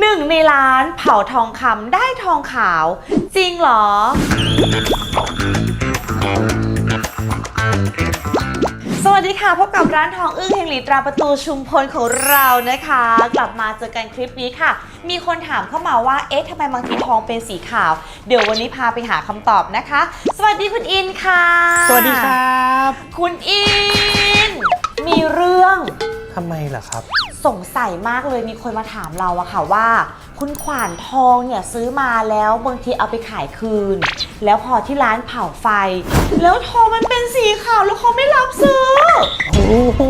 หนึ่งในร้านเผาทองคำได้ทองขาว จริงเหรอ สวัสดีค่ะ พบกับร้านทองอึ้งแห่งหลีตราประตูชุมพลของเรานะคะ กลับมาเจอกันคลิปนี้ค่ะ มีคนถามเข้ามาว่า เอ๊ะทำไมบางทีทองเป็นสีขาว เดี๋ยววันนี้พาไปหาคำตอบนะคะ สวัสดีคุณอินค่ะ สวัสดีครับ คุณอิน มีเรื่อง ทำไมล่ะครับ สงสัยมากเลยมีคนมาถามเราอะค่ะว่า คุณขวานทองเนี่ยซื้อมาแล้วบางทีเอาไปขายคืน แล้วพอที่ร้านเผาไฟ แล้วทองมันเป็นสีขาวแล้วเขาไม่รับซื้อโอ้โห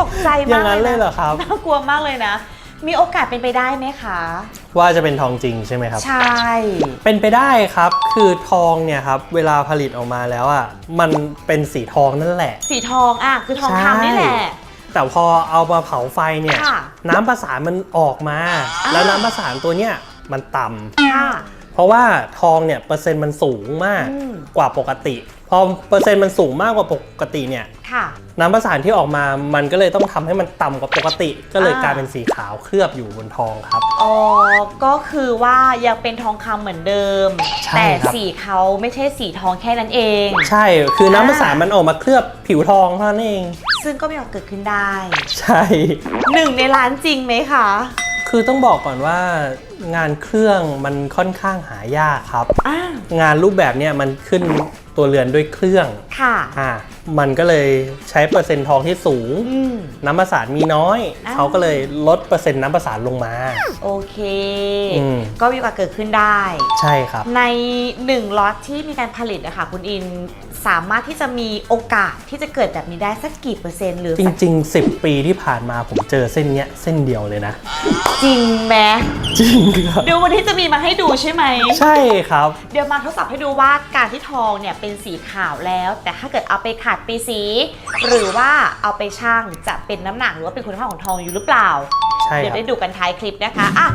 ตกใจอมาย่ากงนั้นเลเลยยนะเหรอครับ น่ากลัวมากเลยนะ มีโอกาสเป็นไปได้ไหมคะ ว่าจะเป็นทองจริงใช่ไหมครับ ใช่ เป็นไปได้ครับคือทองเนี่ยครับเวลาผลิตออกมาแล้วอะมันเป็นสีทองนั่นแหละ สีทองอะคือทองคำนี่แหละ แต่พอเอามาเผาไฟเนี่ย ค่ะ น้ำประสานมันออกมาอ่าแล้วน้ำประสานตัวเนี้ยมันต่ำ ค่ะ เพราะว่าทองเนี่ยเปอร์เซ็นต์มันสูงมากอืม กว่าปกติ พอเปอร์เซ็นต์มันสูงมากกว่าปกติเนี่ยค่ะ น้ำประสานที่ออกมา มันก็เลยต้องทำให้มันต่ำกว่าปกติ ก็เลยอ่ากลายเป็นสีขาวเคลือบอยู่บนทองครับ อ๋อ ก็คือว่ายังเป็นทองคำเหมือนเดิม ใช่แต่ครับ สีเขาไม่ใช่สีทองแค่นั้นเอง ใช่ คือน้ำประสานมันออกมาเคลือบผิวทองเท่านั้นเอง ซึ่งก็มีโอกาสเกิดขึ้นได้ใช่ หนึ่งในร้านจริงไหมคะ คือต้องบอกก่อนว่างานเครื่องมันค่อนข้างหายากครับอ่างานรูปแบบเนี้ยมันขึ้นตัวเรือนด้วยเครื่องค่ะอ่ามันก็เลยใช้เปอร์เซ็นต์ทองที่สูง อืม น้ำประสานมีน้อย อ่า เขาก็เลยลดเปอร์เซ็นต์น้ำประสานลงมา โอเค อืม ก็มีโอกาสเกิดขึ้นได้ ใช่ครับ ในหนึ่งล็อตที่มีการผลิตนะคะคุณอินสามารถที่จะมีโอกาสที่จะเกิดแบบนี้ได้สักกี่เปอร์เซ็นต์หรือจริง ๆ 10 ปีที่ผ่านมาผมเจอเส้นเนี้ยเส้นเดียวเลยนะ จริงไหมจริงครับ เดี๋ยววันนี้จะมีมาให้ดูใช่ไหม ใช่ครับ เดี๋ยวมาทดสอบให้ดูว่าการที่ทองเนี่ยเป็นสีขาวแล้ว แต่ถ้าเกิดเอาไปขัดปีสี หรือว่าเอาไปชั่งจะเป็นน้ำหนักหรือว่าเป็นคุณภาพของทองอยู่หรือเปล่า ใช่เดี๋ยควรับ ได้ดูกันท้ายคลิปนะคะอะ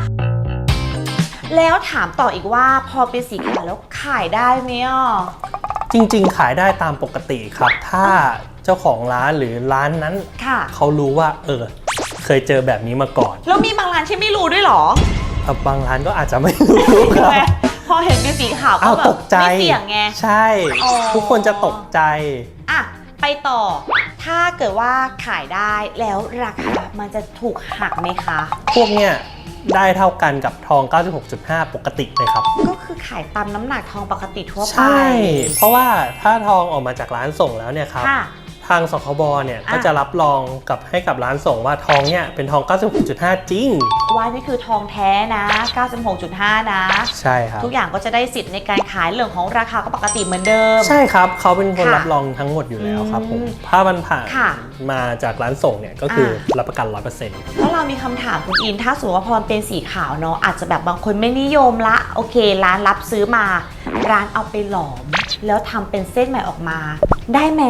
แล้วถามต่ออีกว่าพอเป็นสีขาวแล้วขายได้ไหมอะ จริง ๆ ขายได้ตามปกติครับ ถ้าเจ้าของร้านหรือร้านนั้น ค่ะ เขารู้ว่า เออ เคยเจอแบบนี้มาก่อนแล้วมีบางร้านที่ไม่รู้ด้วยเหรอ อะบางร้านก็อาจจะไม่รู้คใช่รับ ไหมพอเห็นเป็น สีขาวก็อ้าวแบบตกใจไม่เสี่ยงไง ใช่ อ๋อ ทุกคนจะตกใจ อะ ไปต่อ ถ้าเกิดว่าขายได้แล้วราคามันจะถูกหักไหมคะ พวกเนี้ยได้เท่ากันกับทอง 96.5 ปกติเลยครับ ก็คือขายตามน้ำหนักทองปกติทั่วไปใช่ เพราะว่าถ้าทองออกมาจากร้านส่งแล้วเนี่ยครับ ค่ะ ทางสคบเนี่ยอะก็จะรับรองกับให้กับร้านส่งว่าทองเนี่ยเป็นทอง 96.5 จริง ว่านี่คือทองแท้นะ 96.5 นะ ใช่ครับ ทุกอย่างก็จะได้สิทธิ์ในการขายเรื่องของราคาก็ปกติเหมือนเดิม ใช่ครับเขาเป็นคนค่ะรับรองทั้งหมดอยู่แล้วครับผมอืมถ้ามันผ่านค่ะมาจากร้านส่งเนี่ยก็คืออะรับประกัน 100%แล้วเรามีคำถามคุณอินถ้าสมมติว่าพอมันเป็นสีขาวเนาะอาจจะแบบบางคนไม่นิยมละโอเค ร้านรับซื้อมา ร้านเอาไปหลอม แล้วทำเป็นเส้นใหม่ออกมา ได้ไหม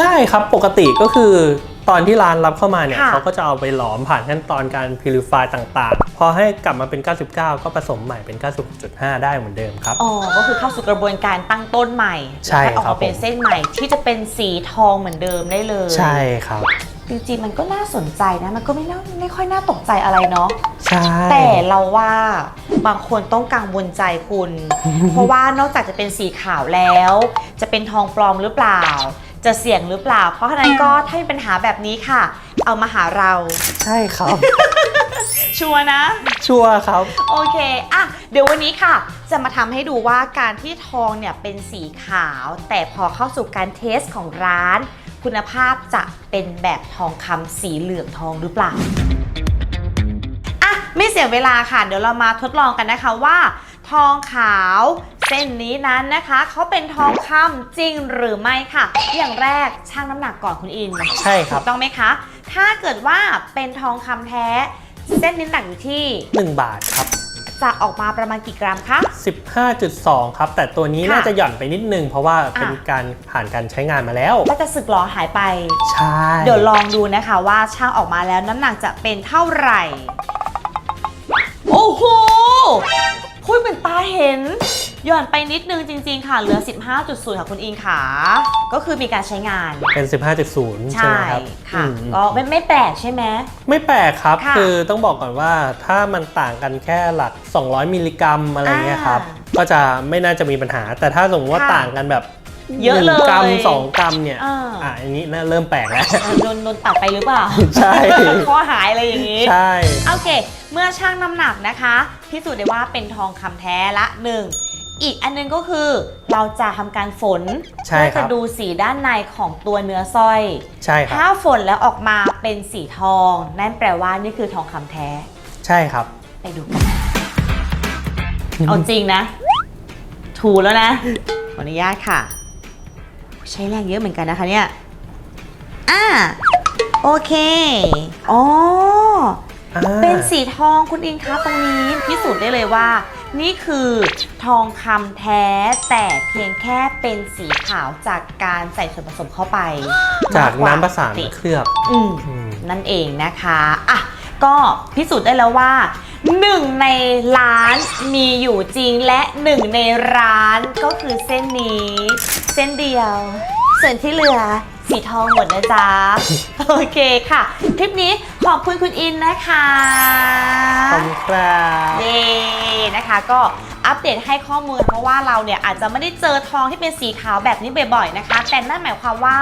ได้ครับปกติก็คือตอนที่ร้านรับเข้ามาเนี่ยค่ะ เขาก็จะเอาไปหลอมผ่านขั้นตอนการ purify ต่างๆ พอให้กลับมาเป็น 99 ก็ผสมใหม่เป็น 96.5 ได้เหมือนเดิมครับ อ๋อ ก็คือเข้าสู่กระบวนการตั้งต้นใหม่ใช่แล้วก็ออกครับมาเป็นผม เส้นใหม่ที่จะเป็นสีทองเหมือนเดิมได้เลยใช่ครับ จริงๆมันก็น่าสนใจนะ มันก็ไม่น่าไม่ค่อยน่าตกใจอะไรเนาะ ใช่ แต่เราว่าบางคนต้องกังวลใจคุณ เพราะว่านอกจากจะเป็นสีขาวแล้ว จะเป็นทองปลอมหรือเปล่า จะเสี่ยงหรือเปล่า เพราะฉะนั้นก็ถ้ามีปัญหาแบบนี้ค่ะ เอามาหาเรา ใช่ครับ ชัวร์นะ ชัวร์ครับ โอเคอะเดี๋ยววันนี้ค่ะ จะมาทำให้ดูว่าการที่ทองเนี่ยเป็นสีขาว แต่พอเข้าสู่การเทสของร้าน คุณภาพจะเป็นแบบทองคำสีเหลืองทองหรือเปล่า อะ ไม่เสียเวลาค่ะ เดี๋ยวเรามาทดลองกันนะคะว่า ทองขาว เส้นนี้นั้นนะคะเขาเป็นทองคำจริงหรือไม่ค่ะ อย่างแรกชั่งน้ำหนักก่อนคุณอินใช่คถูรับกต้องไหมคะ ถ้าเกิดว่าเป็นทองคำแท้ เส้นนี้น้ำหนักอยู่ที่ 1 บาทครับจะออกมาประมาณกี่กรัมคะ 15.2 ครับ แต่ตัวนี้ค่ะน่าจะหย่อนไปนิดนึง เพราะว่าเป็นอะการผ่านการใช้งานมาแล้วก็จะสึกหรอหายไป ใช่ เดี๋ยวลองดูนะคะว่าช่างออกมาแล้วน้ำหนักจะเป็นเท่าไหร่ โอ้โหพูดเหมือนตาเห็นหย่อนไปนิดนึงจริง ๆ ค่ะ เหลือ 15.0 ค่ะคุณอิงขาก็คือมีการใช้งาน เป็น 15.0ใช่ใช่ไหมครับค่ะ อืมก็ไม่ไม่แปลกใช่ไหม ไม่แปลกครับ ค่ะคือต้องบอกก่อนว่าถ้ามันต่างกันแค่หลัก 200 มิลลิกรัมอะไรเงี้ยครับ อ่ก็จะไม่น่าจะมีปัญหา แต่ถ้าสมมติว่าค่ะต่างกันแบบเยอะหนึ่งเลยกรัมสองกรัมเนี่ยอ่า อะอันนี้น่าเริ่มแปลกแล้วเออโดนโดนตัดไปหรือเปล่าใช่ ข้อหายอะไรอย่างนี้ ใช่ โอเค เมื่อชั่งน้ำหนักนะคะ พิสูจน์ได้ว่าเป็นทองคำแท้ละหนึ่ง อีกอันนึงก็คือเราจะทำการฝนใช่เพื่อครัจะบ ดูสีด้านในของตัวเนื้อสร้อย ใช่คถ้ารับฝนแล้วออกมาเป็นสีทอง นั่นแปลว่านี่คือทองคำแท้ ใช่ครับ ไปดูกัน เอาจริงนะ ถูแล้วนะ ขออนุญาตค่ะ ใช้แรงเยอะเหมือนกันนะคะเนี่ย อ่า โอเค อ๋อ อ่าเป็นสีทองคุณอิงคะตรงนี้พิสูจน์ได้เลยว่า นี่คือทองคำแท้แต่เพียงแค่เป็นสีขาวจากการใส่ส่วนผสมเข้าไปจากมว่น้ำประสานปกติเคลือบอืมอืมนั่นเองนะคะอะก็พิสูจน์ได้แล้วว่าหนึ่งในล้านมีอยู่จริงและหนึ่งในร้านก็คือเส้นนี้ เส้นเดียว ส่วนที่เหลือ สีทองหมดนะจ๊ะ โอเคค่ะ คลิปนี้ขอบคุณคุณอินนะคะขอบคุณครับเย้นะคะก็อัปเดตให้ข้อมูลเพราะว่าเราเนี่ยอาจจะไม่ได้เจอทองที่เป็นสีขาวแบบนี้บ่อยๆนะคะ แต่นั่นหมายความว่า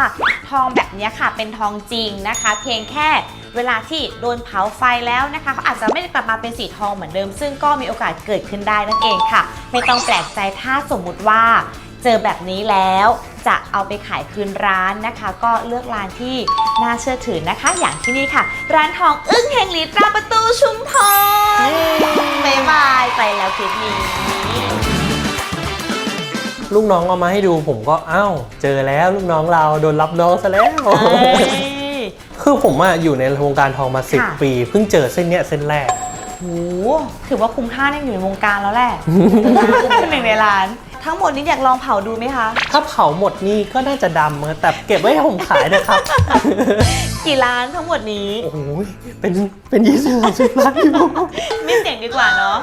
ทองแบบนี้ค่ะเป็นทองจริงนะคะ เพียงแค่เวลาที่โดนเผาไฟแล้วนะคะเขาอาจจะไม่ได้กลับมาเป็นสีทองเหมือนเดิม ซึ่งก็มีโอกาสเกิดขึ้นได้นั่นเองค่ะ ไม่ต้องแปลกใจถ้าสมมุติว่า เจอแบบนี้แล้วจะเอาไปขายคืนร้านนะคะ ก็เลือกร้านที่น่าเชื่อถือนะคะ อย่างที่นี่ค่ะ ร้านทองอึ้งแห่งลีตราประตูชุมพรบ๊ายบายไปแล้วคลิปนี้ลูกน้องเอามาให้ดูผมก็อ้าวเจอแล้วลูกน้องเราโดนรับน้องซะแล้วเอ้ยคือผมอะอยู่ในวงการทองมาค่ะ10 ปี เพิ่งเจอเส้นเนี้ยเส้นแรกโหถือว่าคุ้มค่าเนี่ยอยู่ในวงการแล้วแหละหนึ่งในร้าน ทั้งหมดนี้อยากลองเผาดูไหมคะ ถ้าเผาหมดนี่ก็น่าจะดำนะแต่เก็บไว้ให้ผมขายนะครับ กี่ร้านทั้งหมดนี้ โอ้โหเป็นเป็นยี่สิบสิบล้านอยู่ไม่เสี่ยงดีกว่าเนาะ